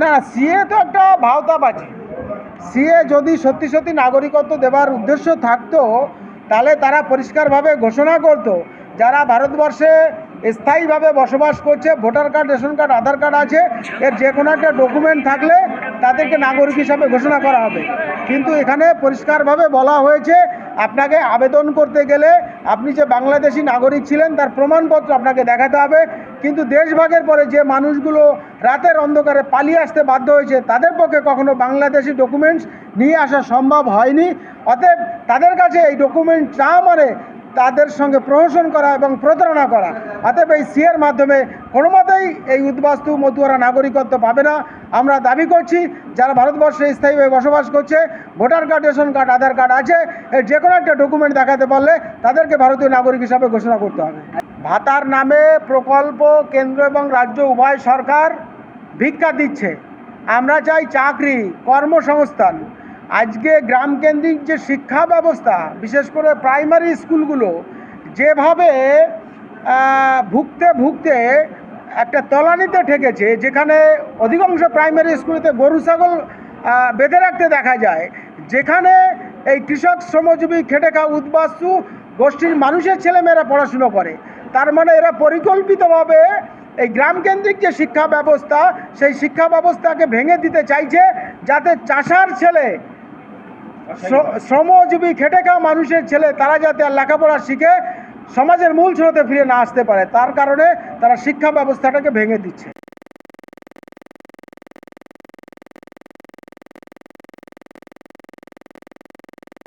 না, সিএ তো একটা ভাওতাবাজি। সিএ যদি সত্যি সত্যি নাগরিকত্ব দেওয়ার উদ্দেশ্য থাকতো, তাহলে তারা পরিষ্কারভাবে ঘোষণা করতো, যারা ভারতবর্ষে স্থায়ীভাবে বসবাস করছে, voter card, ration card, Aadhaar card আছে, এর যে কোনো একটা ডকুমেন্ট থাকলে তাদেরকে নাগরিক হিসাবে ঘোষণা করা হবে। কিন্তু এখানে পরিষ্কারভাবে বলা হয়েছে, আপনাকে আবেদন করতে গেলে আপনি যে বাংলাদেশি নাগরিক ছিলেন, তার প্রমাণপত্র আপনাকে দেখাতে হবে। কিন্তু দেশভাগের পরে যে মানুষগুলো রাতের অন্ধকারে পালিয়ে আসতে বাধ্য হয়েছে, তাদের পক্ষে কখনো বাংলাদেশি ডকুমেন্টস নিয়ে আসা সম্ভব হয়নি। অতএব তাদের কাছে এই ডকুমেন্ট চা মানে তাদের সঙ্গে প্রহসন করা এবং প্রতারণা করা। অতএব এই সিএর মাধ্যমে কোনো মতেই এই উদ্বাস্তু মতুয়ারা নাগরিকত্ব পাবে না। আমরা দাবি করছি, যারা ভারতবর্ষে স্থায়ীভাবে বসবাস করছে, voter card, ration card, Aadhaar card আছে এর যে কোনো একটা ডকুমেন্ট দেখাতে পারলে তাদেরকে ভারতীয় নাগরিক হিসাবে ঘোষণা করতে হবে। ভাতার নামে প্রকল্প, কেন্দ্র এবং রাজ্য উভয় সরকার ভিক্ষা দিচ্ছে। আমরা চাই চাকরি, কর্মসংস্থান। আজকে গ্রামকেন্দ্রিক যে শিক্ষা ব্যবস্থা, বিশেষ করে প্রাইমারি স্কুলগুলো, যেভাবে ভুগতে ভুগতে একটা তলানিতে ঠেকেছে, যেখানে অধিকাংশ প্রাইমারি স্কুলেতে গরু, ছাগল বেঁধে রাখতে দেখা যায়। যেখানে এই কৃষক শ্রমজীবী খেটে খাওয়া উদ্বাস্তু গোষ্ঠীর মানুষের ছেলেমেয়েরা পড়াশুনো করে। তার মানে এরা পরিকল্পিতভাবে এই গ্রামকেন্দ্রিক যে শিক্ষা ব্যবস্থা, সেই শিক্ষা ব্যবস্থাকে ভেঙে দিতে চাইছে, যাতে চাষার ছেলে শ্রমজীবী খেটে খাওয়া মানুষের ছেলে, তারা যাতে আর লেখাপড়া শিখে সমাজের মূল স্রোতে ফিরে না আসতে পারে। তার কারণে তারা শিক্ষা ব্যবস্থাটাকে ভেঙে দিচ্ছে।